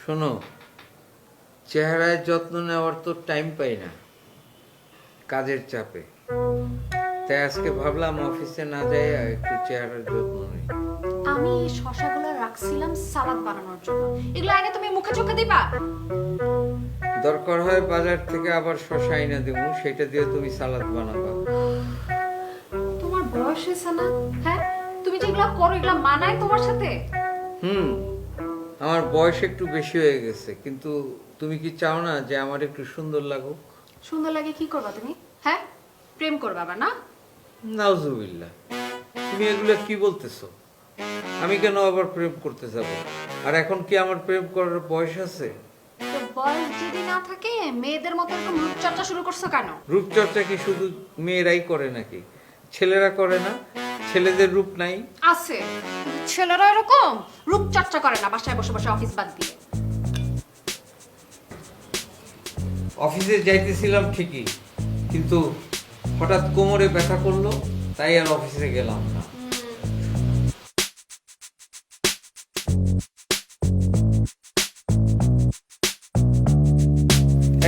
শোনো চেহারায় যত্ন নেওয়ার তো টাইম পাই না কাজের চাপে। তাই আজকে ভাবলাম অফিসে না যাই একটু চেহারার যত্ন নেই। আমি এই শশাগুলো রাখছিলাম সালাদ বানানোর জন্য। এগুলো আগে তুমি মুখে চোখে দিবা? দরকার হয় বাজার থেকে আবার শশা আইনা দেবো সেটা দিয়ে তুমি সালাদ বানাবা। তোমার বয়স হয়েছে না? হ্যাঁ? তুমি যেগুলো করো এগুলো মানায় তোমার সাথে? হুম আমার বয়স একটু বেশি হয়ে গেছে কিন্তু তুমি কি চাও না যে আমার একটু সুন্দর লাগুক? সুন্দর লাগে কি করবা তুমি? হ্যাঁ? প্রেম করবা না? নাউজুবিল্লাহ তুমি এগুলো কি বলতেছো? আমি কেন আবার প্রেম করতে যাব? আর এখন কি আমার প্রেম করার বয়স আছে? তো বয়স যদি না থাকে মেয়েদের মতো এরকম রূপচর্চা শুরু করছ কেন? রূপচর্চা কি শুধু মেয়েরাই করে নাকি? ছেলেরা করে না ছেলেদের রূপ নাই। আছে ছেলেরা এরকম রূপচর্চা করে না বাসায় বসে বসে অফিস বাদ দিয়ে। অফিসে যাইতেছিলাম ঠিকই কিন্তু হঠাৎ কোমরে ব্যথা করল তাই আর অফিসে গেলাম না।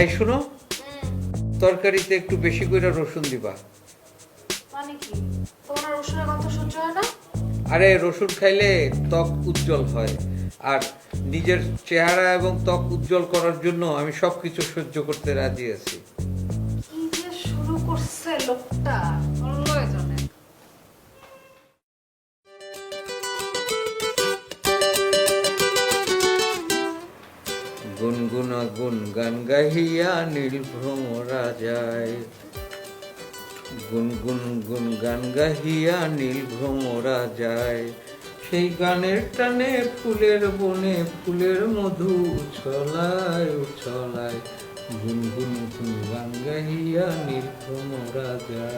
এই শুনো তরকারিতে একটু বেশি করে রসুন দিবা। মানে কি? তোমার রসুনের গন্ধ সহ্য হয় না? আরে রসুন খাইলে ত্বক উজ্জ্বল হয়। আর নিজের চেহারা এবং ত্বক উজ্জ্বল করার জন্য আমি সবকিছু সহ্য করতে রাজি আছি। কি যে শুরু করছে? গুনগুনা গুন গান গাহিয়া নীল ভ্রমরা যায় গুনগুন গুন গান গাহিয়া নীল ভ্রমরা যায় সেই গানের টানে ফুলের বনে ফুলের মধু উছলায় উছলায়। গুনগুন গুন গান গাহিয়া নীল ভ্রমরা যায়